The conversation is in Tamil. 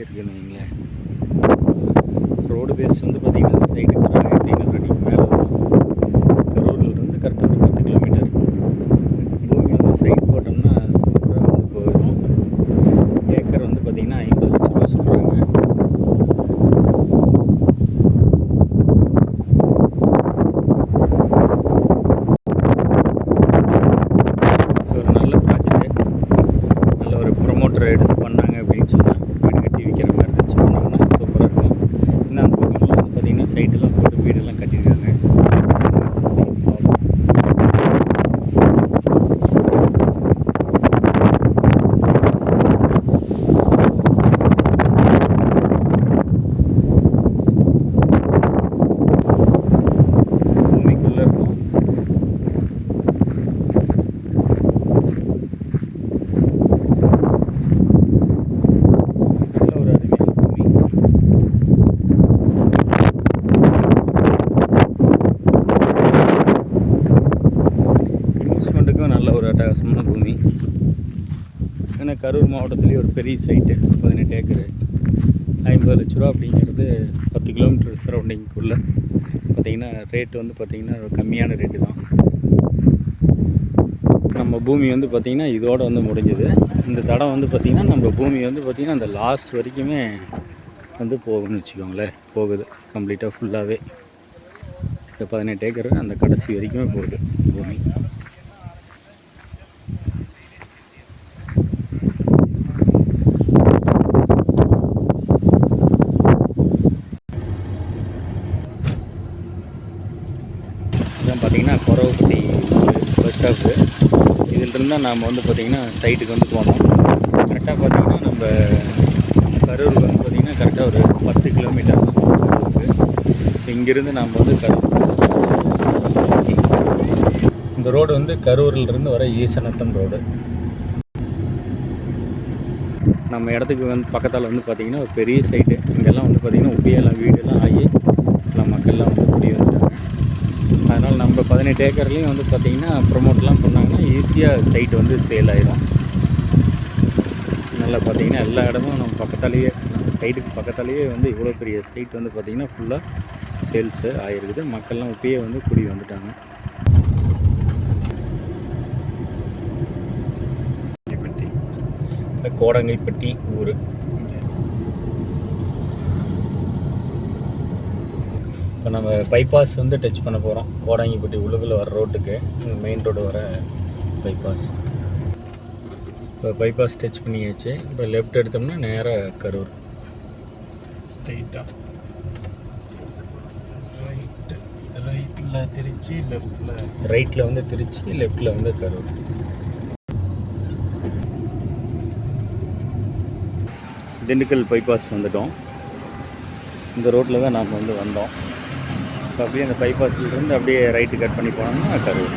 இருக்குன்னு வைங்களேன் ரோடு பேஸ் வந்து பார்த்திங்கன்னா சைடு ஏன்னா கரூர் மாவட்டத்துலேயே ஒரு பெரிய சைட்டு பதினெட்டு ஏக்கரு. ஐம்பது லட்ச ரூபா அப்படிங்கிறது பத்து கிலோமீட்டர் சரௌண்டிங்குள்ளே பார்த்திங்கன்னா ரேட்டு வந்து பார்த்திங்கன்னா கம்மியான ரேட்டு தான். நம்ம பூமி வந்து பார்த்திங்கன்னா இதோடு வந்து முடிஞ்சது. இந்த தடம் வந்து பார்த்திங்கன்னா நம்ம பூமி வந்து பார்த்திங்கன்னா அந்த லாஸ்ட் வரைக்குமே வந்து போகும்னு வச்சுக்கோங்களேன். போகுது. கம்ப்ளீட்டாக ஃபுல்லாகவே இந்த பதினெட்டு ஏக்கர் அந்த கடைசி வரைக்குமே போகுது பூமி. இதான் பார்த்தீங்கன்னா குறவப்பட்டி பஸ் ஸ்டாப்பு இதிலிருந்து தான் நாம் வந்து பார்த்திங்கன்னா சைட்டுக்கு வந்து போனோம். கரெக்டாக பார்த்தீங்கன்னா நம்ம கரூருக்கு வந்து பார்த்திங்கன்னா கரெக்டாக ஒரு பத்து கிலோமீட்டர் இருக்குது இங்கேருந்து நாம் வந்து கரூர் இந்த ரோடு வந்து கரூர்லேருந்து வர ஈசனத்தம் ரோடு நம்ம இடத்துக்கு வந்து பக்கத்தால் வந்து பார்த்திங்கன்னா ஒரு பெரிய சைட்டு இங்கெல்லாம் வந்து பார்த்திங்கன்னா உப்பியெல்லாம் வீடு ஆகி எல்லாம் மக்கள்லாம் வந்து குடி வந்துட்டாங்க பதினெட்டு ஏக்கர்லேயும் வந்து பார்த்திங்கன்னா ப்ரொமோட்லாம் பண்ணாங்கன்னா ஈஸியாக சைட் வந்து சேல் ஆயிடும் நல்லா பார்த்தீங்கன்னா எல்லா இடமும் நம்ம பக்கத்தாலேயே நம்ம சைட்டுக்கு பக்கத்தாலேயே வந்து இவ்வளோ பெரிய சைட் வந்து பார்த்திங்கன்னா ஃபுல்லாக சேல்ஸு ஆகிருக்குது மக்கள்லாம் இப்பயே வந்து குடி வந்துட்டாங்க. கோடங்கைப்பட்டி ஊர். இப்போ நம்ம பைபாஸ் வந்து டச் பண்ண போகிறோம் கோடாங்கிப்பட்டி உள்ளுக்குள்ளே வர ரோட்டுக்கு மெயின் ரோடு வர பைபாஸ் இப்போ பைபாஸ் டச் பண்ணியாச்சு. இப்போ லெஃப்ட் எடுத்தோம்னா நேராக கரூர். ஸ்ட்ரைட்டாக ரைட்டு ரைட்டில் திருச்சி லெஃப்டில் ரைட்டில் வந்து திருச்சி லெஃப்ட்டில் வந்து கரூர். திண்டுக்கல் பைபாஸ் வந்துட்டோம். இந்த ரோட்டில் தான் நாம் வந்து வந்தோம். இப்போ அப்படியே அந்த bypass அப்படியே ரைட்டு கட் பண்ணி போனோம்னா கரூர்